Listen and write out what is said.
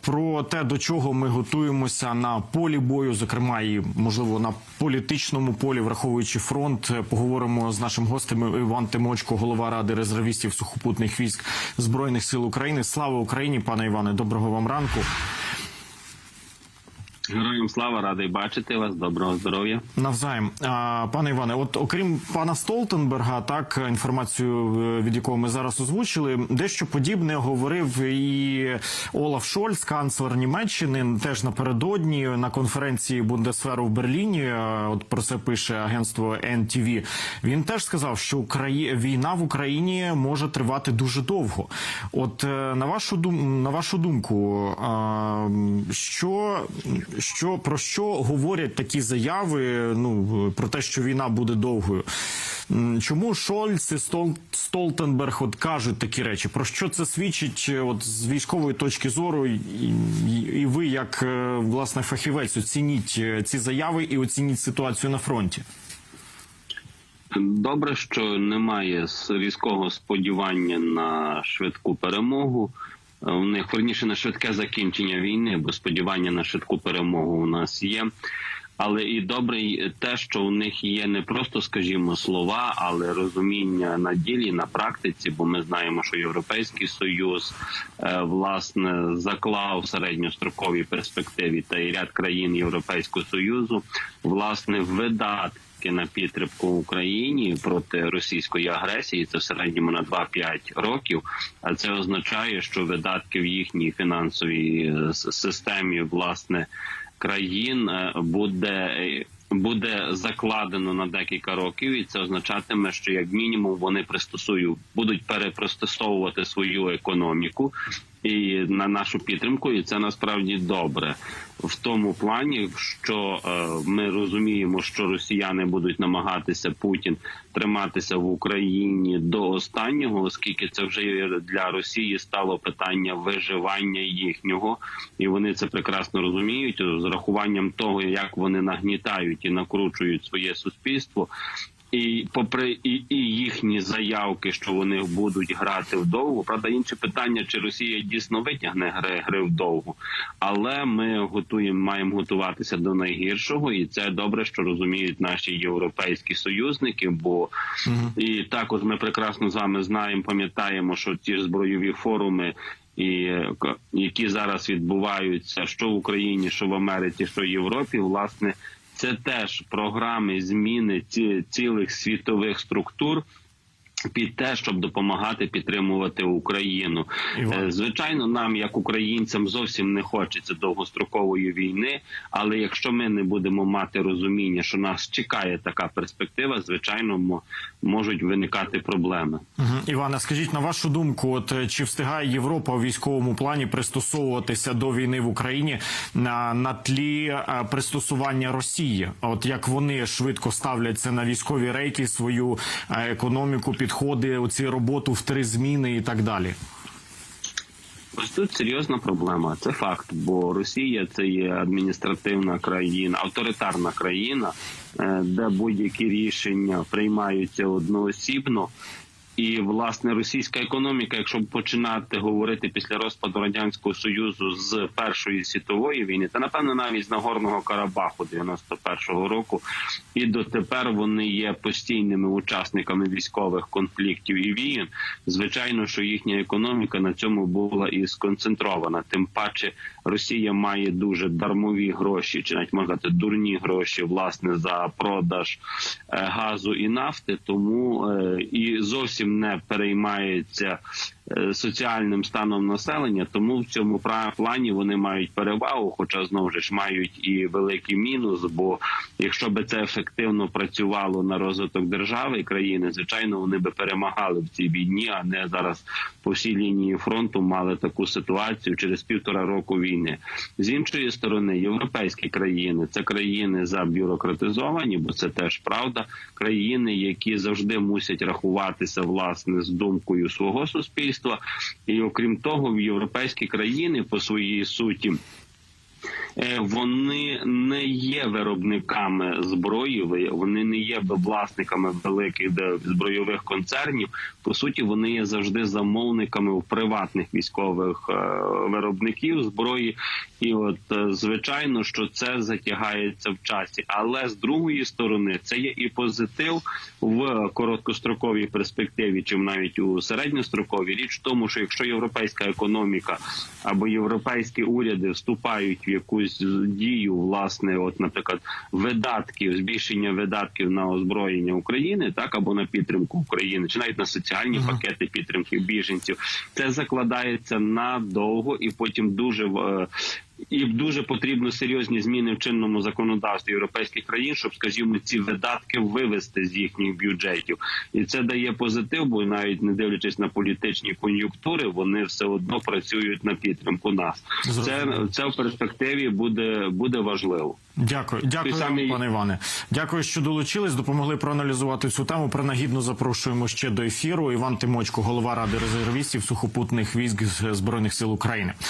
Про те, до чого ми готуємося на полі бою, зокрема і можливо на політичному полі, враховуючи фронт, поговоримо з нашим гостем Іван Тимочко, голова ради резервістів сухопутних військ збройних сил України. Слава Україні, пане Іване, доброго вам ранку. Героям слава радий бачити вас. Доброго здоров'я. Навзаєм, а, пане Іване, от окрім пана Столтенберга, так інформацію е, від якого ми зараз озвучили, дещо подібне говорив і Олаф Шольц, канцлер Німеччини, теж напередодні на конференції Бундесверу в Берліні. е, От про це пише агентство NTV. Він теж сказав, що Украї... війна в Україні може тривати дуже довго. От е, на вашу дум... на вашу думку, що, що про що говорять такі заяви? Ну про те, що війна буде довгою. Чому Шольц і Стол... Столтенберг от кажуть такі речі? Про що це свідчить е, от з військової точки зору? І, ви, як е, власне фахівець, оцініть е, ці заяви і оцініть ситуацію на фронті. Добре, що немає різкого сподівання на швидку перемогу. Е, У них верніше на швидке закінчення війни, бо сподівання на швидку перемогу у нас є. Але і добре те, що у них є не просто, скажімо, слова, але розуміння на ділі, на практиці. Бо ми знаємо, що Європейський союз е, власне заклав середньостроковій перспективі та і ряд країн Європейського союзу власне видатки на підтримку Україні проти російської агресії. Це в середньому на 2-5 років. А це означає, що видатки в їхній фінансовій е, системі власне країн е, буде. е, Буде закладено на декілька років, і це означатиме, що як мінімум вони пристосують, будуть перепристосовувати свою економіку і на нашу підтримку, і це насправді добре в тому плані, що е, ми розуміємо, що росіяни будуть намагатися Путін триматися в Україні до останнього, оскільки це вже для Росії стало питання виживання їхнього, і вони це прекрасно розуміють з рахуванням того, як вони нагнітають і накручують своє суспільство. І попри і, і їхні заявки, що вони будуть грати вдовго, правда, інше питання, чи Росія дійсно витягне гри, гри вдовго, але ми готуємо, маємо готуватися до найгіршого, і це добре, що розуміють наші європейські союзники. Бо і також ми прекрасно з вами знаємо, пам'ятаємо, що ті ж збройові форуми. І які зараз відбуваються, що в Україні, що в Америці, що в Європі, власне, це теж програми зміни цілих світових структур. Під те, щоб допомагати підтримувати Україну, Іван. Е, звичайно, нам, як українцям, зовсім не хочеться довгострокової війни. Але якщо ми не будемо мати розуміння, що нас чекає така перспектива, звичайно, мо- можуть виникати проблеми. Мгм. Іване, скажіть на вашу думку, от е, чи встигає Європа у військовому плані пристосовуватися до війни в Україні на, на тлі е, пристосування Росії? От як вони швидко ставляться на військові рейки свою економіку, підходи, оці роботу в три зміни і так далі? Ось тут серйозна проблема. Це факт, бо Росія це є адміністративна країна, авторитарна країна, е, де будь-які рішення приймаються одноосібно. І власне російська економіка, якщо починати говорити після розпаду радянського союзу з першої світової війни, та напевно навіть з Нагорного Карабаху 91-го року, і дотепер вони є постійними учасниками військових конфліктів і війн. Звичайно, що їхня економіка на цьому була і сконцентрована. Тим паче Росія має дуже дармові гроші, чи навіть можна сказати, дурні гроші, власне, за продаж е, газу і нафти, тому е, і зовсім не переймається е, соціальним станом населення. Тому в цьому плані вони мають перевагу, хоча знову ж мають і великий мінус. Бо якщо би це ефективно працювало на розвиток держави і країни, звичайно, вони би перемагали в цій війні, а не зараз по всій лінії фронту мали таку ситуацію через півтора року війни. З іншої сторони, європейські країни це країни забюрократизовані, бо це теж правда. Країни, які завжди мусять рахуватися власне з думкою свого суспільства, і окрім того, в європейські країни по своїй суті. Е, вони не є виробниками зброї, вони не є власниками великих збройових концернів. По суті, вони є завжди замовниками у приватних військових е, виробників зброї. І от е, звичайно, що це затягається в часі. Але з другої сторони, це є і позитив в короткостроковій перспективі, чим навіть у середньостроковій. Річ в тому, що якщо європейська економіка або європейські уряди вступають в якусь дію, власне, от, наприклад, видатків, збільшення видатків на озброєння України, так або на підтримку України, чи навіть на соціальні пакети підтримки біженців, це закладається надовго і потім дуже е, і дуже потрібно серйозні зміни в чинному законодавстві європейських країн, щоб, скажімо, ці видатки вивести з їхніх бюджетів, і це дає позитив, бо навіть не дивлячись на політичні кон'юнктури, вони все одно працюють на підтримку нас. Це, це в перспективі буде, буде важливо. Дякую, дякую, самий- пане Іване. Дякую, що долучились, допомогли проаналізувати цю тему. Принагідно запрошуємо ще до ефіру. Іван Тимочко, голова ради резервістів сухопутних військ збройних сил України.